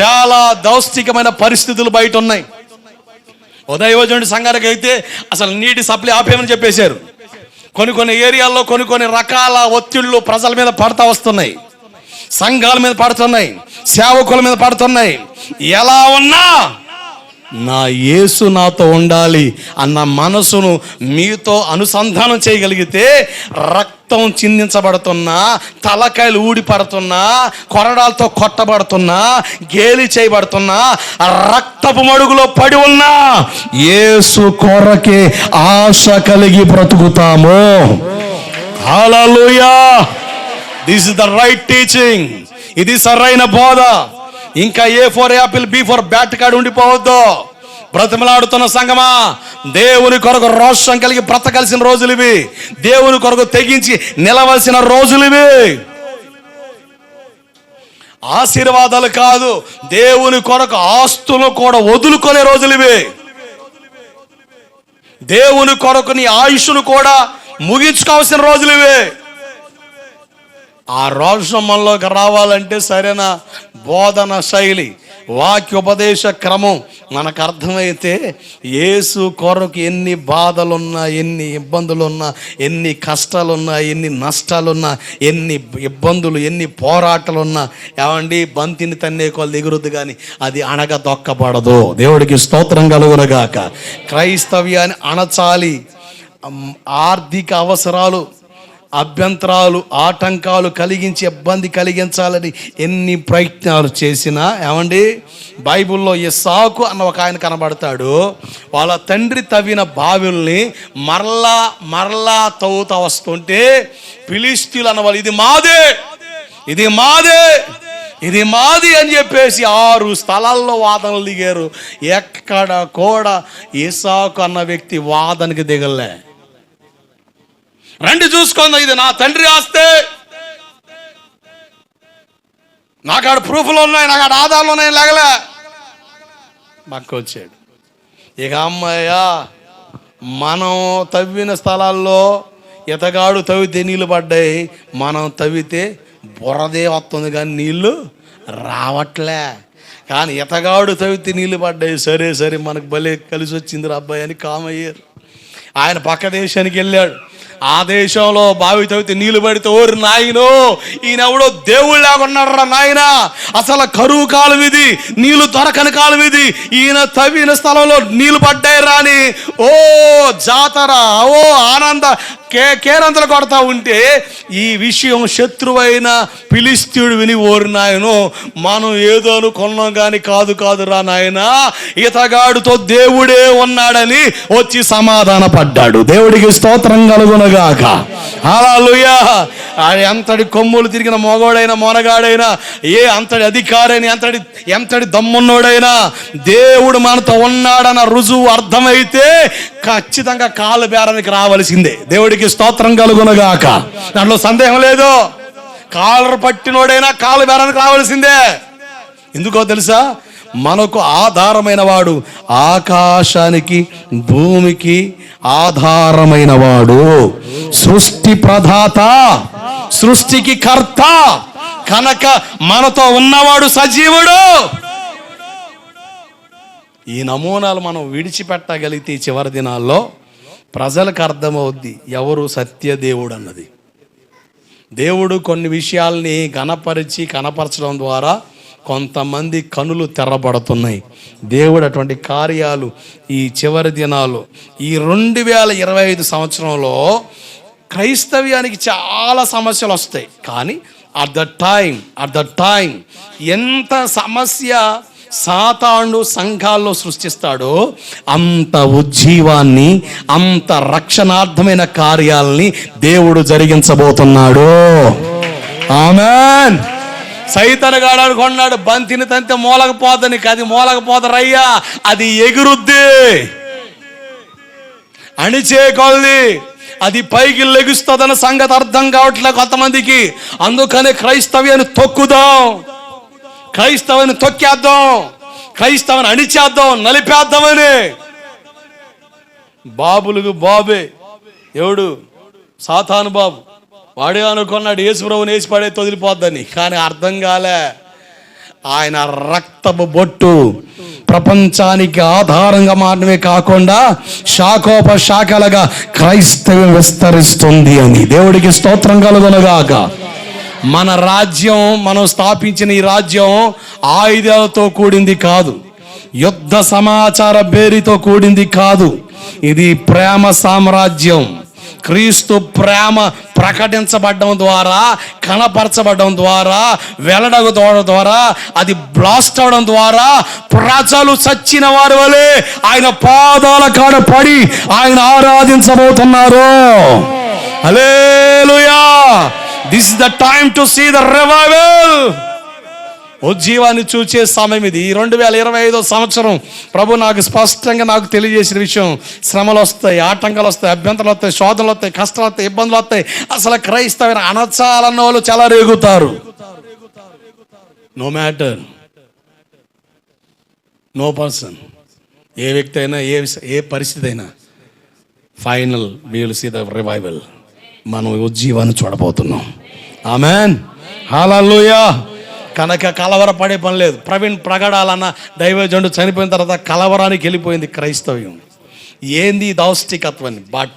చాలా దౌష్టికమైన పరిస్థితులు బయట ఉన్నాయి ఉదయవజనుడి సంఘానికి అయితే అసలు నీటి సప్లై ఆపేమని చెప్పేశారు. కొన్ని కొన్ని ఏరియాల్లో కొన్ని కొన్ని రకాల ఒత్తిళ్ళు ప్రజల మీద పడతా వస్తున్నాయి. సంఘాల మీద పడుతున్నాయి. సేవకుల మీద పడుతున్నాయి. ఎలా ఉన్నా నా యేసు నాతో ఉండాలి అన్న మనసును మీతో అనుసంధానం చేయగలిగితే రక్తం చిందించబడుతున్నా తలకాయలు ఊడిపడుతున్నా కొరడాలతో కొట్టబడుతున్నా గేలి చేయబడుతున్నా రక్తపు మడుగులో పడి ఉన్నా యేసు కొరకే ఆశ కలిగి బ్రతుకుతాము. This is the right teaching ఇది సరైన బోధ ఇంకా A for apple B for bat కాడ ఉండిపోవద్దు. బ్రతిమలాడుతున్న సంగమా దేవుని కొరకు రోషం కలిగి బ్రతకలసిన రోజులు ఇవి. దేవుని కొరకు తెగించి నిలవలసిన రోజులు ఇవి. ఆశీర్వాదాలు కాదు దేవుని కొరకు ఆస్తులు కూడా వదులుకునే రోజులు ఇవి. దేవుని కొరకు నీ ఆయుష్ను కూడా ముగించుకోవాల్సిన రోజులు ఇవి. ఆ రోషం మనలోకి రావాలంటే సరేనా బోధన శైలి వాక్యోపదేశ క్రమం. మనకు అర్థమైతే యేసు కొరకు ఎన్ని బాధలున్నా ఎన్ని ఇబ్బందులున్నా ఎన్ని కష్టాలున్నా ఎన్ని నష్టాలున్నా ఎన్ని ఇబ్బందులు ఎన్ని పోరాటాలున్నా ఏమండి బంతిని తన్నే కొలు ఎగురుద్దు కానీ అది అణగ దొక్కబడదు దేవుడికి స్తోత్రం కలుగునగాక. క్రైస్తవ్యాన్ని అణచాలి. ఆర్థిక అవసరాలు అభ్యంతరాలు ఆటంకాలు కలిగించి ఇబ్బంది కలిగించాలని ఎన్ని ప్రయత్నాలు చేసినా ఏమండి? బైబిల్లో ఇసాకు అన్న ఒక ఆయన కనబడతాడు. వాళ్ళ తండ్రి తవ్విన బావిల్ని మరలా మరలా తవ్వుతా వస్తుంటే పిలిస్తీలు అన్న వాళ్ళు ఇది మాదే ఇది మాదే ఇది మాది అని చెప్పేసి ఆరు స్థలాల్లో వాదనలు దిగారు. ఎక్కడ కూడా ఇసాకు అన్న వ్యక్తి వాదనకి దిగలే. రండి చూసుకుందాం ఇది నా తండ్రి ఆస్తే. నాకు ఆడ ప్రూఫ్లు ఉన్నాయి నాకు ఆడ ఆధారాలు ఉన్నాయి లేగలే. పక్క వచ్చాడు. ఇక అమ్మాయ్యా మనం తవ్విన స్థలాల్లో ఇతగాడు తవ్వితే నీళ్ళు పడ్డాయి మనం తవ్వితే బురదే వస్తుంది కానీ నీళ్ళు రావట్లే. కానీ ఇతగాడు తవ్వితే నీళ్ళు పడ్డాయి సరే సరే మనకు భలే కలిసి వచ్చింది రా అబ్బాయి అని కామయ్యారు. ఆయన పక్క దేశానికి వెళ్ళాడు. ఆ దేశంలో బావి తవ్వితే నీళ్ళు పడితే ఓరి నాయనో ఈయన ఎవడో దేవుడు లేకున్నాడు నాయన. అసలు కరువు కాలువిది ఇది నీళ్ళు దొరకని కాలం ఇది. ఈయన తవ్విన స్థలంలో నీళ్ళు పడ్డాయి రాని ఓ జాతర ఓ ఆనంద కే కేరంతలు కొడతా ఉంటే ఈ విషయం శత్రువైన పిలిస్తీయుడు విని ఓరి నాయను మనం ఏదో అనుకున్నాం కానీ కాదు కాదురా నాయన ఇతగాడుతో దేవుడే ఉన్నాడని వచ్చి సమాధాన పడ్డాడు దేవుడికి స్తోత్రం కలుగునగాక. అలా ఆయన ఎంతటి కొమ్ములు తిరిగిన మొగోడైనా మొనగాడైనా ఏ అంతటి అధికారైన ఎంతటి ఎంతటి దమ్మున్నోడైనా దేవుడు మనతో ఉన్నాడన్న రుజువు అర్థమైతే ఖచ్చితంగా కాలు బేరానికి రావలసిందే. దేవుడికి స్తోత్రం కలుగునగాక. దాంట్లో సందేహం లేదు. కాలర్ పట్టినోడైనా కాలు బేరానికి రావాల్సిందే. ఎందుకో తెలుసా? మనకు ఆధారమైన వాడు ఆకాశానికి భూమికి ఆధారమైన వాడు. సృష్టి ప్రధాత సృష్టికి కర్త కనుక మనతో ఉన్నవాడు సజీవుడు. ఈ నమూనాలు మనం విడిచిపెట్టగలిగితే చివరి దినాల్లో ప్రజలకు అర్థమవుద్ది ఎవరు సత్యదేవుడు అన్నది. దేవుడు కొన్ని విషయాల్ని గణపరిచి కనపరచడం ద్వారా కొంతమంది కనులు తెరబడుతున్నాయి. దేవుడు అటువంటి కార్యాలు ఈ చివరి దినాలు ఈ రెండు వేల ఇరవై ఐదు సంవత్సరంలో క్రైస్తవ్యానికి చాలా సమస్యలు వస్తాయి. కానీ at the time at the time ఎంత సమస్య సాతాండు సంఘాల్లో సృష్టిస్తాడో. అంత ఉజ్జీవాన్ని అంత రక్షణార్థమైన కార్యాలని దేవుడు జరిగించబోతున్నాడు. ఆమెన్. సైతనగాడు అనుకున్నాడు బంతిని తంతే మూలకపోదని అది మూలకపోదరయ్యా అది ఎగురుద్ది. అణిచే కొలది అది పైకి లెగుస్తుందన్న సంగతి అర్థం కావట్లే కొంతమందికి. అందుకనే క్రైస్తవ్యాన్ని తొక్కుదాం. క్రైస్తవుని తొక్కేద్దాం. క్రైస్తవాన్ని అణిచేద్దాం నలిపేద్దామని. బాబులకు బాబే. ఎవడు? సాతాను బాబు. వాడే అనుకున్నాడు యేసుప్రభుని వేసి పడే తొదిలిపోద్దని కానీ అర్థం కాలే. ఆయన రక్తపు బొట్టు ప్రపంచానికి ఆధారంగా మాత్రమే కాకుండా శాఖోప శాఖలుగా క్రైస్తవం విస్తరిస్తుంది అని దేవుడికి స్తోత్రం కలుగునగాక. మన రాజ్యం మనం స్థాపించిన ఈ రాజ్యం ఆయుధాలతో కూడింది కాదు. యుద్ధ సమాచార బేరితో కూడింది కాదు. ఇది ప్రేమ సామ్రాజ్యం. క్రీస్తు ప్రేమ ప్రకటించబడడం ద్వారా కనపరచబడడం ద్వారా వెల్లడగడం ద్వారా అది బ్లాస్ట్ అవడం ద్వారా ప్రజలు చచ్చిన వారి వలె ఆయన పాదాల కాడ పడి ఆయన ఆరాధించబోతున్నారు. Hallelujah! This the time to see the revival ఉజ్జీవాన్ని చూచే సమయం ఇది. ఈ రెండు వేల ఇరవై ఐదో సంవత్సరం ప్రభు నాకు స్పష్టంగా నాకు తెలియజేసిన విషయం. శ్రమలు వస్తాయి ఆటంకాలు వస్తాయి అభ్యంతరాలు వస్తాయి శోధనలు వస్తాయి కష్టాలు వస్తాయి ఇబ్బందులు వస్తాయి. అసలు క్రైస్తవ అనచాలన్న వాళ్ళు చాలా రేగుతారు నో మ్యాటర్ నో పర్సన్ ఏ వ్యక్తి అయినా ఏ ఏ పరిస్థితి అయినా final we'll see the revival మనం ఉజ్జీవాన్ని చూడబోతున్నాం. ఆమెన్. హాలూయా కనుక కలవరపడే పని లేదు. ప్రవీణ్ ప్రగడాలన్న దైవజండు చనిపోయిన తర్వాత కలవరానికి వెళ్ళిపోయింది క్రైస్తవ్యం. ఏంది దాష్టికత్వాన్ని దౌష్టికత్వాన్ని? But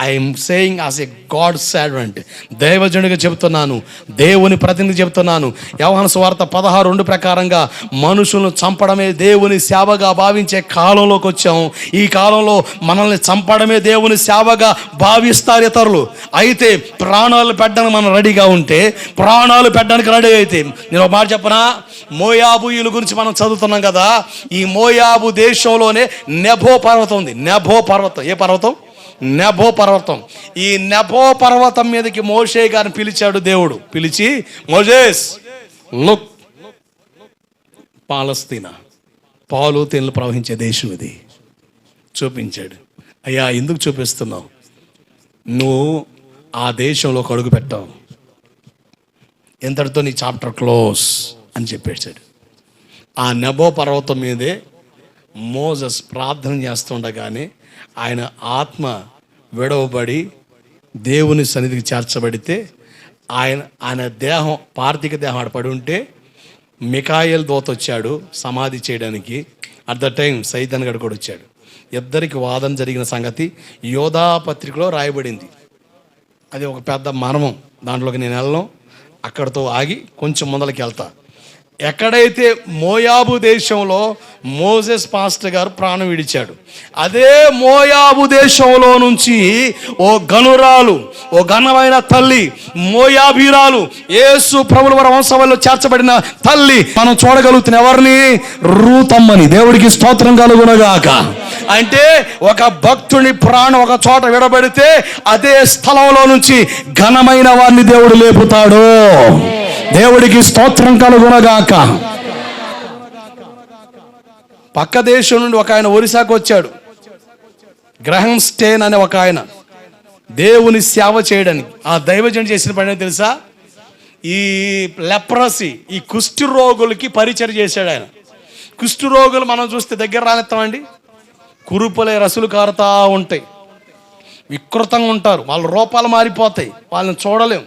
I'm saying as a God servant దైవజనుడిగా చెబుతున్నాను. దేవుని ప్రతినిధి చెబుతున్నాను. యవహన స్వార్థ పదహారు రెండు ప్రకారంగా మనుషులను చంపడమే దేవుని సేవగా భావించే కాలంలోకి వచ్చాము. ఈ కాలంలో మనల్ని చంపడమే దేవుని సేవగా భావిస్తారు ఇతరులు. అయితే ప్రాణాలు పెట్టడానికి మనం రెడీగా ఉంటే ప్రాణాలు పెట్టడానికి రెడీ అయితే నేను ఒక మాట చెప్పనా? మోయాబుయుల గురించి మనం చదువుతున్నాం కదా. ఈ మోయాబు దేశంలోనే నెభో పర్వతం ఉంది. నెభో పర్వతం. ఏ పర్వతం? నెభో పర్వతం ఈ నెభో పర్వతం మీదకి మోషే గారిని పిలిచాడు దేవుడు. పిలిచి మోజేస్ లుక్ పాలస్తీనా? పాలు తేనెలు ప్రవహించే దేశం ఇది. చూపించాడు. అయ్యా ఎందుకు చూపిస్తున్నావు? నువ్వు ఆ దేశంలో కడుగు పెట్టావు. ఇంతటితో నీ చాప్టర్ క్లోజ్ అని చెప్పేశాడు. ఆ నెబో పర్వతం మీదే మోజస్ ప్రార్థన చేస్తుండగానే ఆయన ఆత్మ విడవబడి దేవుని సన్నిధికి చేర్చబడితే ఆయన ఆయన దేహం పార్థిక దేహం ఆడపడి ఉంటే మికాయల్ దోత వచ్చాడు సమాధి చేయడానికి. అట్ ద టైం సైతన్ గడు కూడా వచ్చాడు. ఇద్దరికి వాదన జరిగిన సంగతి యోధా పత్రికలో రాయబడింది. అది ఒక పెద్ద మర్మం. దాంట్లోకి నేను వెళ్ళను. అక్కడితో ఆగి కొంచెం ముందలకి వెళ్తా. ఎక్కడైతే మోయాబు దేశంలో మోజెస్ పాస్టర్ గారు ప్రాణం విడిచాడు అదే మోయాబు దేశంలో నుంచి ఓ గనురాలు ఓ ఘనమైన తల్లి మోయాబీరాలు యేసు ప్రభుల వారి వంశంలో చేర్చబడిన తల్లి మనం చూడగలుగుతున్న ఎవరిని? రూతమ్మని. దేవుడికి స్తోత్రం కలుగునగాక. అంటే ఒక భక్తుని ప్రాణం ఒక చోట విడబడితే అదే స్థలంలో నుంచి ఘనమైన వారిని దేవుడు లేపుతాడు. దేవుడికి స్తోత్రం కలుగునగాక. పక్క దేశం నుండి ఒక ఆయన ఒరిసాకు వచ్చాడు. గ్రహం స్టేన్ అనే ఒక ఆయన. దేవుని సేవ చేయడానికి. ఆ దైవజన్ చేసిన పని తెలుసా? ఈ లెప్రసీ ఈ కుష్టి రోగులకి పరిచయం చేశాడు ఆయన. కుష్టి రోగులు మనం చూస్తే దగ్గర రానిస్తామండి కురుపులే రసులు కారుతా ఉంటాయి. వికృతంగా ఉంటారు. వాళ్ళ రూపాలు మారిపోతాయి. వాళ్ళని చూడలేం.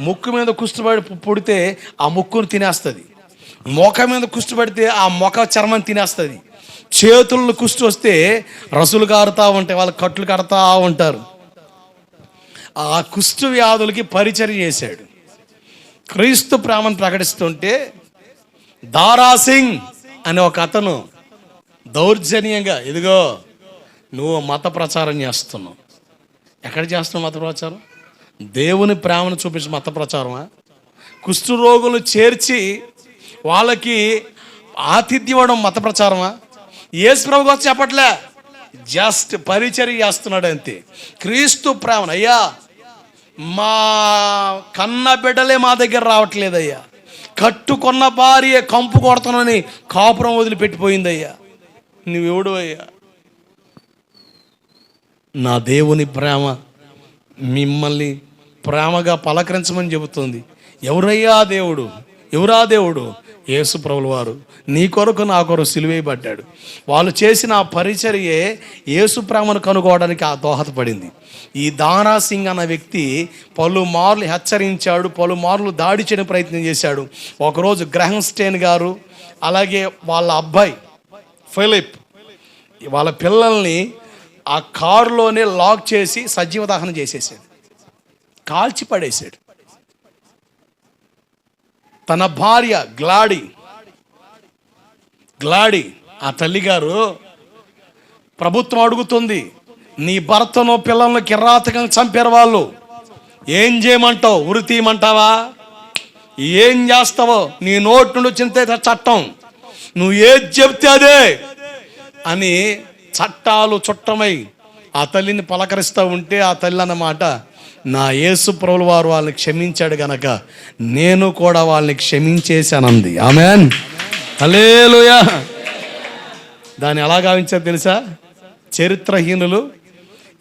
ముక్కు మీద కుష్టిపడి పుడితే ఆ ముక్కును తినేస్తుంది. మొఖ మీద కుష్టి పడితే ఆ మొఖ చర్మం తినేస్తుంది. చేతుల్లో కుష్టి వస్తే రసులు కారుతూ ఉంటాయి వాళ్ళ కట్లు కడతా ఉంటారు. ఆ కుష్టు వ్యాధులకి పరిచయం చేశాడు. క్రీస్తు ప్రేమను ప్రకటిస్తుంటే దారాసింగ్ అనే ఒక అతను దౌర్జన్యంగా ఇదిగో నువ్వు మత ప్రచారం చేస్తున్నావు. ఎక్కడ చేస్తున్నావు మత ప్రచారం? దేవుని ప్రేమను చూపించిన మత ప్రచారమా? కుష్ఠ రోగులు చేర్చి వాళ్ళకి ఆతిథ్యం ఇవ్వడం మత ప్రచారమా? ఏసు ప్రభు కోసం చెప్పట్లే. జస్ట్ పరిచర్య చేస్తున్నాడు అంతే. క్రీస్తు ప్రేమను. అయ్యా మా కన్న బిడ్డలే మా దగ్గర రావట్లేదయ్యా. కట్టుకున్న భార్య కంపు కొడతానని కాపురం వదిలిపెట్టిపోయిందయ్యా. నువ్వెవడు అయ్యా? నా దేవుని ప్రేమ మిమ్మల్ని ప్రేమగా పలకరించమని చెబుతుంది. ఎవరయ్యా దేవుడు? ఎవరా దేవుడు? యేసు ప్రభులు వారు. నీ కొరకు నా కొరకు సిలువేయబడ్డాడు. వాళ్ళు చేసిన ఆ పరిచర్యే యేసు ప్రేమను కనుగోవడానికి ఆ దోహదపడింది. ఈ దారా సింగ్ అన్న వ్యక్తి పలుమార్లు హెచ్చరించాడు పలుమార్లు దాడి చేయడం ప్రయత్నం చేశాడు. ఒకరోజు గ్రహం స్టేన్ గారు అలాగే వాళ్ళ అబ్బాయి ఫిలిప్ వాళ్ళ పిల్లల్ని ఆ కారులోనే లాక్ చేసి సజీవ దహనం చేసేసాడు కాల్చి పడేశాడు తన భార్య గ్లాడి గ్లాడి ఆ తల్లిగారు ప్రభుత్వం అడుగుతుంది నీ భర్తను పిల్లలను కిరాతకంగా చంపారు వాళ్ళు. ఏం చేయమంటావు? ఉరి తీయమంటావా? ఏం చేస్తావో? నీ నోటి నుండి వచ్చిన చట్టం. నువ్వు ఏది చెప్తే అదే. అని చట్టాలు చుట్టమై ఆ తల్లిని పలకరిస్తూ ఉంటే ఆ తల్లి అన్నమాట నా యేసు ప్రభుల వారు వాళ్ళని క్షమించాడు గనక నేను కూడా వాళ్ళని క్షమించేశానంది. ఆమెన్. అలేలుయా దాన్ని ఎలా గావించారు తెలుసా? చరిత్రహీనులు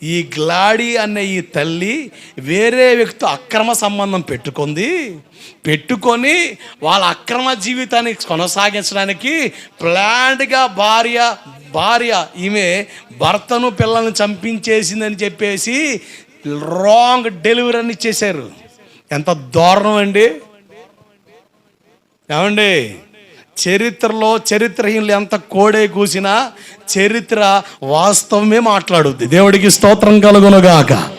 ఈ గ్లాడీ అనే ఈ తల్లి వేరే వ్యక్తి అక్రమ సంబంధం పెట్టుకుంది. పెట్టుకొని వాళ్ళ అక్రమ జీవితాన్ని కొనసాగించడానికి ప్లాండ్గా భార్య భార్య ఈమె భర్తను పిల్లల్ని చంపించేసిందని చెప్పేసి రాంగ్ డెలివరీ అని ఇచ్చేశారు ఎంత దారుణం అండి. ఏమండి? చరిత్రలో చరిత్రహీనులు ఎంత కోడే కూసినా చరిత్ర వాస్తవమే మాట్లాడుద్ది. దేవుడికి స్తోత్రం కలుగునుగాక.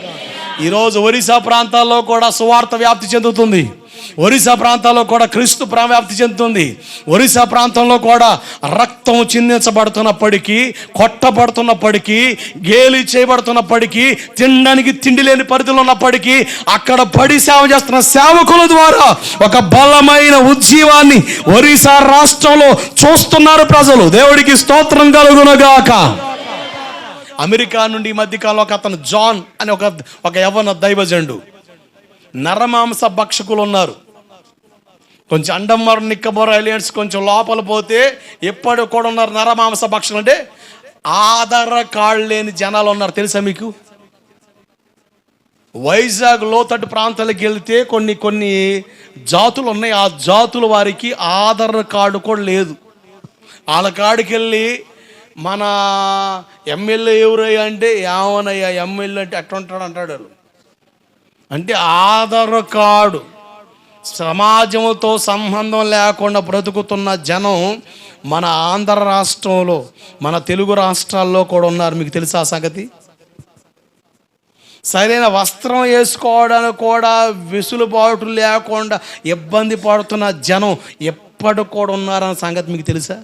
ఈరోజు ఒరిస్సా ప్రాంతాల్లో కూడా సువార్త వ్యాప్తి చెందుతుంది. ఒరిస్సా ప్రాంతాల్లో కూడా క్రీస్తు వ్యాప్తి చెందుతుంది. ఒరిస్సా ప్రాంతంలో కూడా రక్తం చిందించబడుతున్నప్పటికీ కొట్టబడుతున్నప్పటికీ గేలి చేయబడుతున్నప్పటికీ తినడానికి తిండి లేని పరిధిలో ఉన్నప్పటికీ అక్కడ పడి సేవ చేస్తున్న సేవకుల ద్వారా ఒక బలమైన ఉజ్జీవాన్ని ఒరిస్సా రాష్ట్రంలో చూస్తున్నారు ప్రజలు. దేవుడికి స్తోత్రం కలుగునగాక. అమెరికా నుండి ఈ మధ్యకాలంలో ఒక అతను జాన్ అని ఒక ఒక యవన దైవజండు నరమాంస భక్షకులు ఉన్నారు కొంచెం అండమ్మర్ నిక్కబోర్ ఐలియన్స్ కొంచెం లోపల పోతే ఎప్పుడు కూడా ఉన్నారు నరమాంస భక్షకులు అంటే ఆధార కాళ్ళు లేని జనాలు ఉన్నారు. తెలుసా మీకు? వైజాగ్ లోతట్టు ప్రాంతాలకు వెళ్తే కొన్ని కొన్ని జాతులు ఉన్నాయి. ఆ జాతుల వారికి ఆధార్ కార్డు కూడా లేదు. వాళ్ళ కాడికి వెళ్ళి మన ఎమ్మెల్యే ఎవరయ్యా అంటే ఏమనయ్యా ఎమ్మెల్యే అంటే ఎట్లా ఉంటాడు అంటాడు వాళ్ళు. అంటే ఆధార్ కార్డు. సమాజంతో సంబంధం లేకుండా బ్రతుకుతున్న జనం మన ఆంధ్ర రాష్ట్రంలో మన తెలుగు రాష్ట్రాల్లో కూడా ఉన్నారు. మీకు తెలుసా ఆ సంగతి? సరైన వస్త్రం వేసుకోవడానికి కూడా వెసులుబాటు లేకుండా ఇబ్బంది పడుతున్న జనం ఎప్పటికి కూడా ఉన్నారన్న సంగతి మీకు తెలుసా?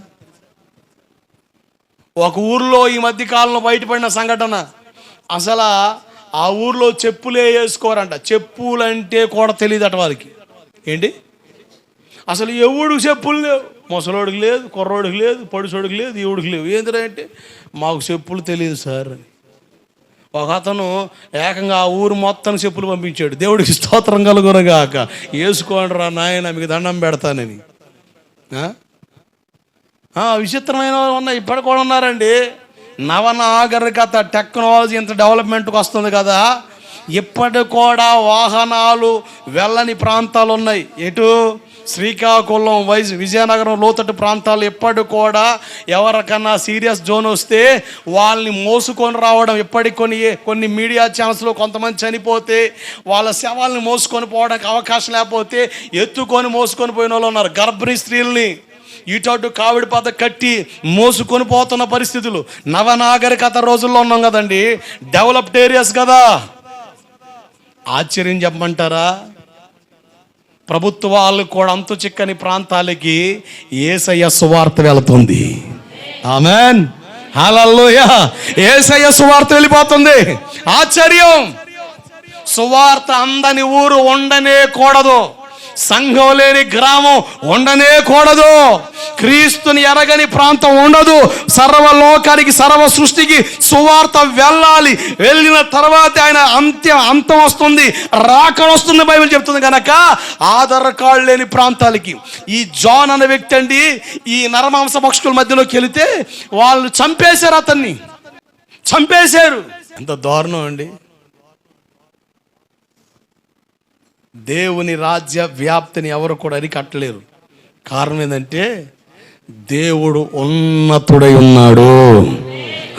ఒక ఊర్లో ఈ మధ్యకాలంలో బయటపడిన సంఘటన. అసలు ఆ ఊర్లో చెప్పులే వేసుకోరంట. చెప్పులంటే కూడా తెలియదట వారికి ఏంటి? అసలు ఎవడు చెప్పులు లేవు? ముసలోడికి లేదు కుర్రోడికి లేదు పడుసోడికి లేదు ఎవడికి లేవు. ఏంటంటే మాకు చెప్పులు తెలియదు సార్ అని. ఒక అతను ఏకంగా ఆ ఊరు మొత్తం చెప్పులు పంపించాడు. దేవుడికి స్తోత్రం కలుగునగాక వేసుకోండి రా నాయన మీకు దండం పెడతానని. విచిత్రమైన ఉన్నాయి. ఇప్పటికి కూడా ఉన్నారండి. నవనాగరికత టెక్నాలజీ ఇంత డెవలప్మెంట్కి వస్తుంది కదా ఇప్పటి కూడా వాహనాలు వెళ్ళని ప్రాంతాలు ఉన్నాయి. ఎటు? శ్రీకాకుళం వైజ్ విజయనగరం లోతట్టు ప్రాంతాలు ఎప్పటి కూడా ఎవరికన్నా సీరియస్ జోన్ వస్తే వాళ్ళని మోసుకొని రావడం ఇప్పటికి కొన్ని కొన్ని మీడియా ఛానల్స్లో కొంతమంది చనిపోతే వాళ్ళ శవాల్ని మోసుకొని పోవడానికి అవకాశం లేకపోతే ఎత్తుకొని మోసుకొని పోయిన వాళ్ళు ఉన్నారు. గర్భిణీ స్త్రీల్ని ఇటు కావిడి పాత కట్టి మోసుకొని పోతున్న పరిస్థితులు. నవనాగరికత రోజుల్లో ఉన్నాం కదండి. డెవలప్డ్ ఏరియాస్ కదా. ఆశ్చర్యం చెప్పమంటారా? ప్రభుత్వాలు కూడా అంతు చిక్కని ప్రాంతాలకి ఏసయ్య సువార్త వెళుతుంది. ఆమెన్ హల్లెలూయ ఏసయ్య సువార్త వెళ్ళిపోతుంది. ఆశ్చర్యం. సువార్త అందని ఊరు ఉండనే కూడదు. సంఘం లేని గ్రామం ఉండనే కూడదు. క్రీస్తుని ఎరగని ప్రాంతం ఉండదు. సర్వలోకానికి సర్వ సృష్టికి సువార్త వెళ్ళాలి. వెళ్ళిన తర్వాత ఆయన అంత్యం అంతం వస్తుంది. రాకడొస్తుంది బైబిల్ చెప్తుంది కనుక ఆధార్ కార్డు లేని ప్రాంతాలకి. ఈ జాన్ అనే వ్యక్తి అండి ఈ నరమాంస పక్షుల మధ్యలోకి వెళితే వాళ్ళు చంపేశారు అతన్ని. చంపేశారు. ఎంత దారుణం అండి. దేవుని రాజ్య వ్యాప్తిని ఎవరు కూడా అరికట్టలేరు. కారణం ఏంటంటే దేవుడు ఉన్నతుడై ఉన్నాడు.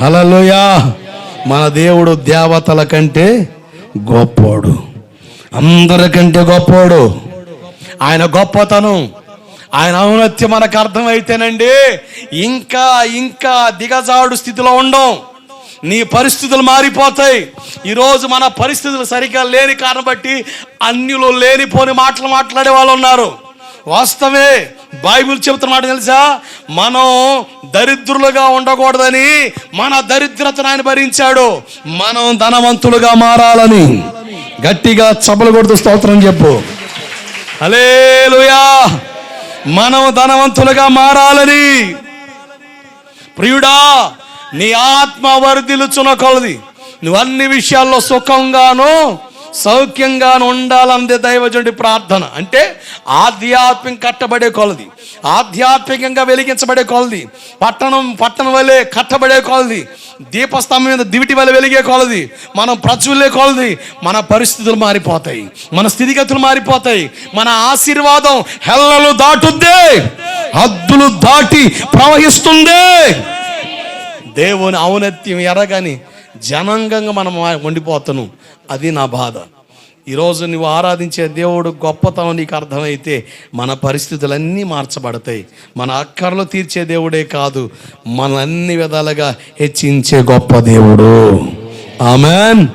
హలలోయా మన దేవుడు దేవతల కంటే గొప్పోడు. అందరికంటే గొప్పోడు. ఆయన గొప్పతనం ఆయన ఔన్నత్యం మనకు అర్థమైతేనండి ఇంకా ఇంకా దిగజాడు స్థితిలో ఉండం. నీ పరిస్థితులు మారిపోతాయి. ఈరోజు మన పరిస్థితులు సరిగ్గా లేని కారణం బట్టి అన్యులు లేనిపోని మాటలు మాట్లాడే వాళ్ళు ఉన్నారు. వాస్తవే బైబిల్ చెబుతున్న మాట తెలుసా? మనం దరిద్రులుగా ఉండకూడదని మన దరిద్రతను ఆయన భరించాడు. మనం ధనవంతులుగా మారాలని. గట్టిగా చపలు కొడుతూ స్తోత్రం చెప్పు. అలేలుయా మనం ధనవంతులుగా మారాలని. ప్రియుడా నీ ఆత్మ వరదిలుచున కొలది. నువ్వు అన్ని విషయాల్లో సుఖంగాను సౌఖ్యంగాను ఉండాలన్నదే దైవజుడి ప్రార్థన. అంటే ఆధ్యాత్మిక కట్టబడే కొలది. ఆధ్యాత్మికంగా వెలిగించబడే కొలది. పట్టణం పట్టణం వలె కట్టబడే కొలది. దీపస్తంభం మీద దివిటి వల్ల వెలిగే కొలది. మనం ప్రచులే కొలది. మన పరిస్థితులు మారిపోతాయి. మన స్థితిగతులు మారిపోతాయి. మన ఆశీర్వాదం హెల్లలు దాటుద్దే. హద్దులు దాటి ప్రవహిస్తుంది. దేవుని ఔన్నత్యం ఎరగని జనాంగంగా మనం వండిపోతున్నాం అది నా బాధ. ఈరోజు నువ్వు ఆరాధించే దేవుడు గొప్పతనం నీకు అర్థమైతే మన పరిస్థితులన్నీ మార్చబడతాయి. మన అక్కర్లు తీర్చే దేవుడే కాదు మన అన్ని విధాలుగా హెచ్చించే గొప్ప దేవుడు. ఆమెన్.